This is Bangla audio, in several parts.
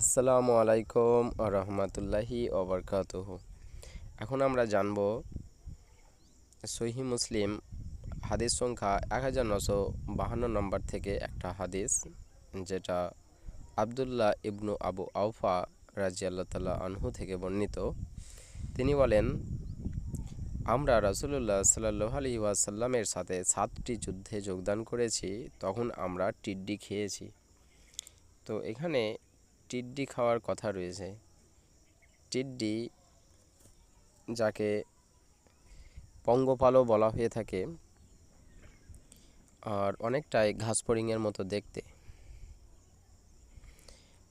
আসসালামু আলাইকুম রহমতুল্লাহি ওবরকাতুহ এখন আমরা জানব সহি মুসলিম হাদিস সংখ্যা এক হাজার নশো বাহান্ন নম্বর থেকে একটা হাদিস, যেটা আবদুল্লাহ ইবনু আবু আউফা রাজি আল্লাহ আনহু থেকে বর্ণিত। তিনি বলেন, আমরা রাসুলুল্লাহ সাল্লাহ আলী ওয়াসাল্লামের সাথে সাতটি যুদ্ধে যোগদান করেছি, তখন আমরা টিড্ডি খেয়েছি। তো এখানে টিড্ডি খাওয়ার কথা রয়েছে। টিড্ডি যাকে পঙ্গপালও বলা হয়ে থাকে আর অনেকটাই ঘাসপরিংয়ের মতো দেখতে।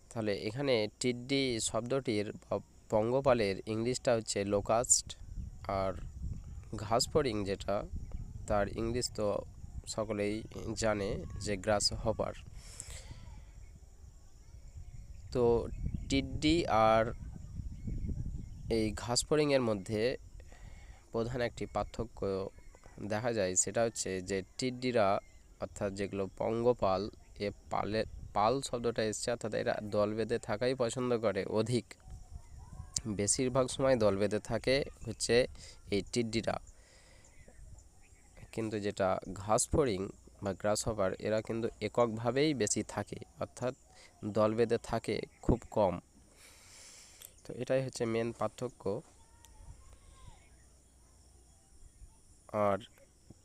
তাহলে এখানে টিড্ডি শব্দটির পঙ্গপালের ইংলিশটা হচ্ছে লোকাস্ট আর ঘাসফড়িং যেটা, তার ইংলিশ তো সকলেই জানে যে গ্রাস হপার তো টিড্ডি আর এই ঘাসফড়িংয়ের মধ্যে প্রধান একটি পার্থক্য দেখা যায়, সেটা হচ্ছে যে টিড্ডিরা, অর্থাৎ যেগুলো পঙ্গপাল, এ পালে, পাল শব্দটা এসছে, অর্থাৎ এরা দল বেঁধে থাকাই পছন্দ করে অধিক। বেশিরভাগ সময় দল বেঁধে থাকে হচ্ছে এই টিড্ডিরা। কিন্তু যেটা ঘাস ঘাসফড়িং বা গ্রাস হপার এরা কিন্তু এককভাবেই বেশি থাকে, অর্থাৎ দল বেঁধে থাকে খুব কম। তো এটাই হচ্ছে মেন পার্থক্য। আর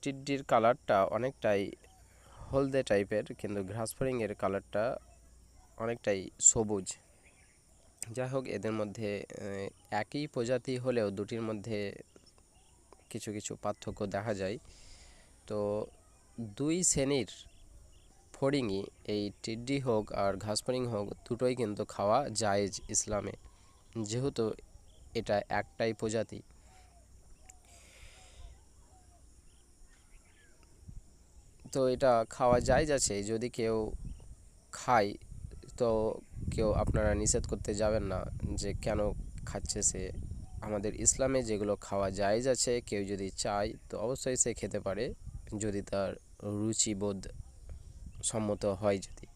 টিড্ডির কালারটা অনেকটাই হলদে টাইপের, কিন্তু ঘাসফড়িংয়ের কালারটা অনেকটাই সবুজ। যাই হোক, এদের মধ্যে একই প্রজাতি হলেও দুটির মধ্যে কিছু কিছু পার্থক্য দেখা যায়। তো দুই শ্রেণির ফড়িংই এই টিড্ডি হোক আর ঘাস ফড়িং হোক, দুটোই কিন্তু খাওয়া জায়েজ ইসলামে। যেহেতু এটা একটাই প্রজাতি। তো এটা খাওয়া যায় যাচ্ছে যদি কেউ খায়, তো কেউ আপনারা নিষেধ করতে যাবেন না যে কেন খাচ্ছে সে। আমাদের ইসলামে যেগুলো খাওয়া যায় যাচ্ছে কেউ যদি চায়, তো অবশ্যই সে খেতে পারে। যদি তার রুচিবোধ সম্মত হয় যদি।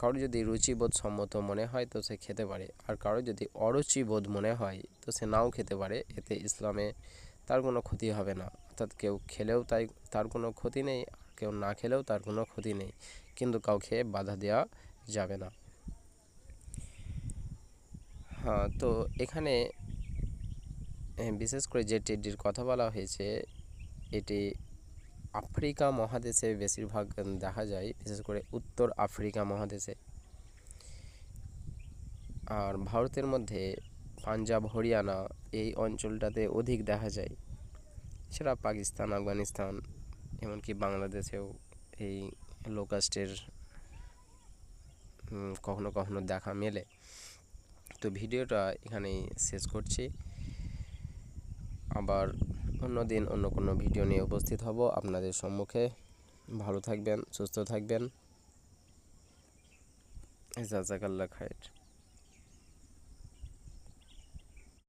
কারও যদি রুচিবোধ সম্মত মনে হয় তো সে খেতে পারে, আর কারও যদি অরুচিবোধ মনে হয় তো সে নাও খেতে পারে, এতে ইসলামে তার কোনো ক্ষতি হবে না। অর্থাৎ কেউ খেলেও তাই, তার কোনো ক্ষতি নেই কেউ না খেলেও তার কোনো ক্ষতি নেই, কিন্তু কাউকে বাধা দেওয়া যাবে না। হ্যাঁ তো এখানে বিশেষ করে যে টেডির কথা বলা হয়েছে, এটি আফ্রিকা মহাদেশে বেশিরভাগ দেখা যায়, বিশেষ করে উত্তর আফ্রিকা মহাদেশে। আর ভারতের মধ্যে পাঞ্জাব, হরিয়ানা এই অঞ্চলটাতে অধিক দেখা যায়। সেটা পাকিস্তান, আফগানিস্তান, এমনকি বাংলাদেশেও এই লোকাস্টের কখনো কখনো দেখা মেলে। তো ভিডিওটা এখানেই শেষ করছি। আবার অন্য দিন অন্য কোনো ভিডিও নিয়ে উপস্থিত হব। আপনাদের সম্মুখে ভালো থাকবেন, সুস্থ থাকবেন। জাজাকাল্লা খায়ের।